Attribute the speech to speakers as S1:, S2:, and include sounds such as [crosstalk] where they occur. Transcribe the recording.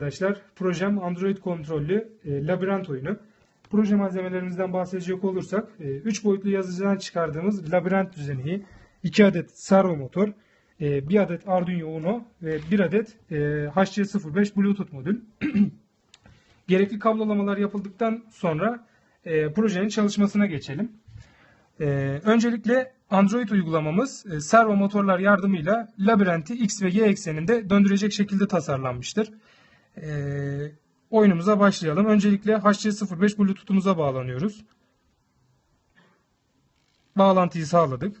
S1: Arkadaşlar projem Android kontrollü e, labirent oyunu. Proje malzemelerimizden bahsedecek olursak 3 boyutlu yazıcıdan çıkardığımız labirent düzeneği, 2 adet servo motor, 1 adet Arduino Uno ve 1 adet e, HC05 Bluetooth modül. [clears throat] Gerekli kablolamalar yapıldıktan sonra e, projenin çalışmasına geçelim. E, öncelikle Android uygulamamız e, servo motorlar yardımıyla labirenti X ve Y ekseninde döndürecek şekilde tasarlanmıştır. E, oyunumuza başlayalım. Öncelikle HC05 Bluetooth'umuza bağlanıyoruz. Bağlantıyı sağladık.